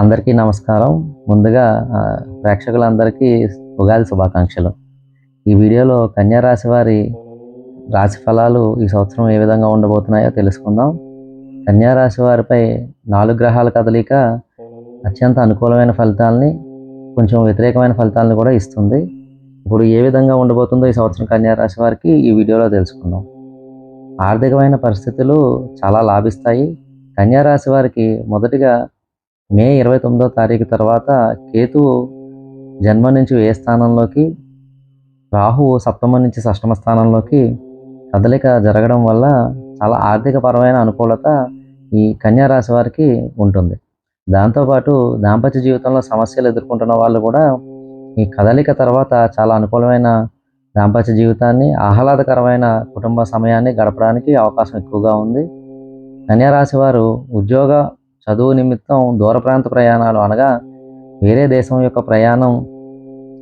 అందరికీ నమస్కారం. ముందుగా ప్రేక్షకులందరికీ ఉగాది శుభాకాంక్షలు. ఈ వీడియోలో కన్యా రాశి వారి రాశి ఫలాలు ఈ సంవత్సరం ఏ విధంగా ఉండబోతున్నాయో తెలుసుకుందాం. కన్యా రాశి వారిపై నాలుగు గ్రహాల కదలిక అత్యంత అనుకూలమైన ఫలితాలని కొంచెం వ్యతిరేకమైన ఫలితాలను కూడా ఇస్తుంది. ఇప్పుడు ఏ విధంగా ఉండబోతుందో ఈ సంవత్సరం కన్యా రాశి వారికి ఈ వీడియోలో తెలుసుకుందాం. ఆర్థికమైన పరిస్థితులు చాలా లాభిస్తాయి. కన్యా రాశి వారికి మొదటిగా మే ఇరవై తొమ్మిదో తారీఖు తర్వాత కేతువు జన్మ నుంచి ఏ స్థానంలోకి రాహువు సప్తమ నుంచి షష్టమ స్థానంలోకి కదలిక జరగడం వల్ల చాలా ఆర్థికపరమైన అనుకూలత ఈ కన్యా రాశి వారికి ఉంటుంది. దాంతోపాటు దాంపత్య జీవితంలో సమస్యలు ఎదుర్కొంటున్న వాళ్ళు కూడా ఈ కదలిక తర్వాత చాలా అనుకూలమైన దాంపత్య జీవితాన్ని ఆహ్లాదకరమైన కుటుంబ సమయాన్ని గడపడానికి అవకాశం ఎక్కువగా ఉంది. కన్యారాశి వారు ఉద్యోగ చదువు నిమిత్తం దూర ప్రాంత ప్రయాణాలు అనగా వేరే దేశం యొక్క ప్రయాణం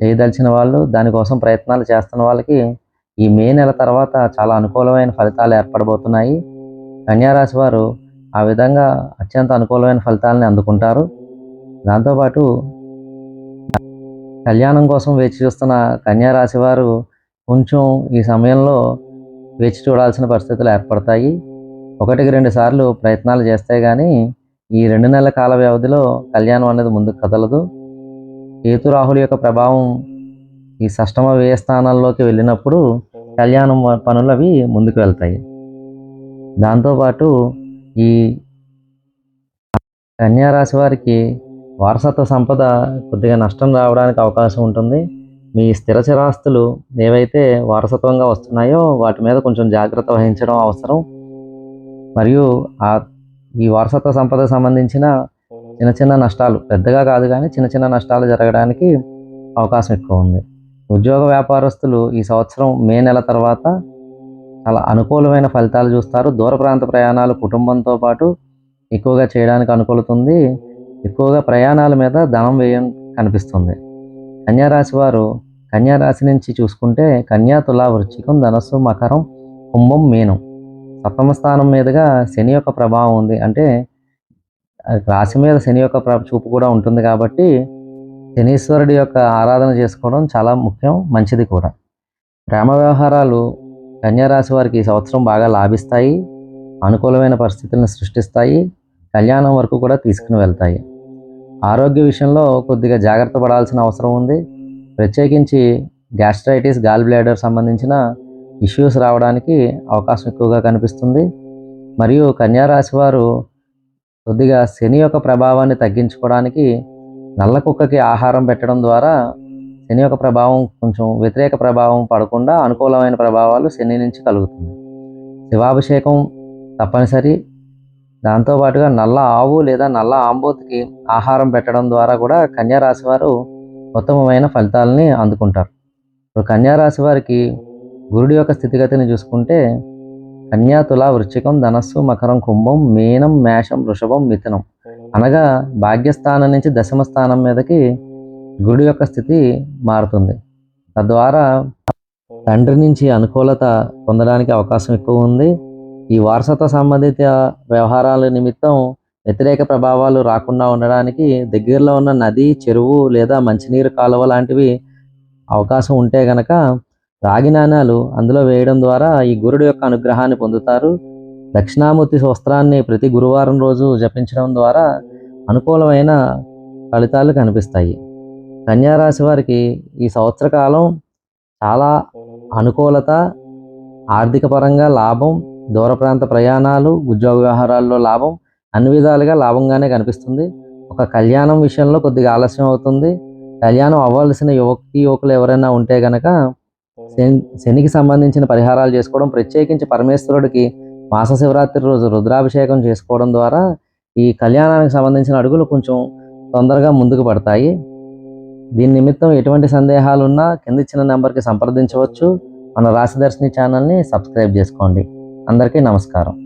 చేయదలిచిన వాళ్ళు దానికోసం ప్రయత్నాలు చేస్తున్న వాళ్ళకి ఈ మే నెల తర్వాత చాలా అనుకూలమైన ఫలితాలు ఏర్పడబోతున్నాయి. కన్యారాశి వారు ఆ విధంగా అత్యంత అనుకూలమైన ఫలితాలని అందుకుంటారు. దాంతోపాటు కళ్యాణం కోసం వేచి చూస్తున్న కన్యారాశి వారు కొంచెం ఈ సమయంలో వేచి చూడాల్సిన పరిస్థితులు ఏర్పడతాయి. ఒకటికి రెండు సార్లు ప్రయత్నాలు చేస్తే కానీ ఈ రెండు నెలల కాల వ్యవధిలో కళ్యాణం అనేది ముందుకు కదలదు. కేతురాహుల యొక్క ప్రభావం ఈ సష్టమ వ్యయ స్థానాల్లోకి వెళ్ళినప్పుడు కళ్యాణం పనులు అవి ముందుకు వెళ్తాయి. దాంతోపాటు ఈ కన్యారాశి వారికి వారసత్వ సంపద కొద్దిగా నష్టం రావడానికి అవకాశం ఉంటుంది. మీ స్థిర చిరాస్తులు ఏవైతే వారసత్వంగా వస్తున్నాయో వాటి మీద కొంచెం జాగ్రత్త వహించడం అవసరం. మరియు ఆ ఈ వారసత్వ సంపదకు సంబంధించిన చిన్న చిన్న నష్టాలు పెద్దగా కాదు కానీ చిన్న చిన్న నష్టాలు జరగడానికి అవకాశం ఎక్కువ ఉంది. ఉద్యోగ వ్యాపారస్తులు ఈ సంవత్సరం మే నెల తర్వాత చాలా అనుకూలమైన ఫలితాలు చూస్తారు. దూర ప్రాంత ప్రయాణాలు కుటుంబంతో పాటు ఎక్కువగా చేయడానికి అనుకూలుతుంది. ఎక్కువగా ప్రయాణాల మీద ధనం వ్యయం కనిపిస్తుంది. కన్యారాశి వారు కన్యారాశి నుంచి చూసుకుంటే కన్యా తులా వృచ్చికం ధనస్సు మకరం కుంభం మీనం. సప్తమ స్థానం మీదుగా శని యొక్క ప్రభావం ఉంది. అంటే రాశి మీద శని యొక్క చూపు కూడా ఉంటుంది కాబట్టి శనీశ్వరుడి యొక్క ఆరాధన చేసుకోవడం చాలా ముఖ్యం మంచిది కూడా. ప్రేమ వ్యవహారాలు కన్యారాశి వారికి ఈ సంవత్సరం బాగా లాభిస్తాయి. అనుకూలమైన పరిస్థితులను సృష్టిస్తాయి. కళ్యాణం వరకు కూడా తీసుకుని వెళ్తాయి. ఆరోగ్య విషయంలో కొద్దిగా జాగ్రత్త పడాల్సిన అవసరం ఉంది. ప్రత్యేకించి గ్యాస్ట్రైటిస్ గాల్ బ్లాడర్ సంబంధించిన ఇష్యూస్ రావడానికి అవకాశం ఎక్కువగా కనిపిస్తుంది. మరియు కన్యారాశి వారు కొద్దిగా శని యొక్క ప్రభావాన్ని తగ్గించుకోవడానికి నల్ల కుక్కకి ఆహారం పెట్టడం ద్వారా శని యొక్క ప్రభావం కొంచెం వ్యతిరేక ప్రభావం పడకుండా అనుకూలమైన ప్రభావాలు శని నుంచి కలుగుతుంది. శివాభిషేకం తప్పనిసరి. దాంతోపాటుగా నల్ల ఆవు లేదా నల్ల ఆంబోతికి ఆహారం పెట్టడం ద్వారా కూడా కన్యారాశి వారు ఉత్తమమైన ఫలితాలని అందుకుంటారు. ఇప్పుడు కన్యారాశి వారికి గురుడి యొక్క స్థితిగతిని చూసుకుంటే కన్యా తుల వృశ్చికం ధనస్సు మకరం కుంభం మీనం మేషం వృషభం మిథునం. అనగా భాగ్యస్థానం నుంచి దశమ స్థానం మీదకి గురుడి యొక్క స్థితి మారుతుంది. తద్వారా తండ్రి నుంచి అనుకూలత పొందడానికి అవకాశం ఎక్కువ ఉంది. ఈ వారసత్వ సంబంధిత వ్యవహారాల నిమిత్తం వ్యతిరేక ప్రభావాలు రాకుండా ఉండడానికి దగ్గరలో ఉన్న నది చెరువు లేదా మంచినీరు కాలువ లాంటివి అవకాశం ఉంటే గనక రాగి నాణాలు అందులో వేయడం ద్వారా ఈ గురుడు యొక్క అనుగ్రహాన్ని పొందుతారు. దక్షిణామూర్తి వస్త్రాన్ని ప్రతి గురువారం రోజు జపించడం ద్వారా అనుకూలమైన ఫలితాలు కనిపిస్తాయి. కన్యారాశి వారికి ఈ సంవత్సర కాలం చాలా అనుకూలత ఆర్థిక పరంగా లాభం దూర ప్రాంత ప్రయాణాలు ఉద్యోగ వ్యవహారాల్లో లాభం అన్ని విధాలుగా లాభంగానే కనిపిస్తుంది. ఒక కళ్యాణం విషయంలో కొద్దిగా ఆలస్యం అవుతుంది. కళ్యాణం అవ్వాల్సిన యువతి యువకులు ఎవరైనా ఉంటే గనక శనికి సంబంధించిన పరిహారాలు చేసుకోవడం ప్రత్యేకించి పరమేశ్వరుడికి మాస శివరాత్రి రోజు రుద్రాభిషేకం చేసుకోవడం ద్వారా ఈ కళ్యాణానికి సంబంధించిన అడుగులు కొంచెం తొందరగా ముందుకు పడతాయి. దీని నిమిత్తం ఎటువంటి సందేహాలు ఉన్నా కింద ఇచ్చిన నెంబర్కి సంప్రదించవచ్చు. మన రాశిదర్శిని ఛానల్ని సబ్స్క్రైబ్ చేసుకోండి. అందరికీ నమస్కారం.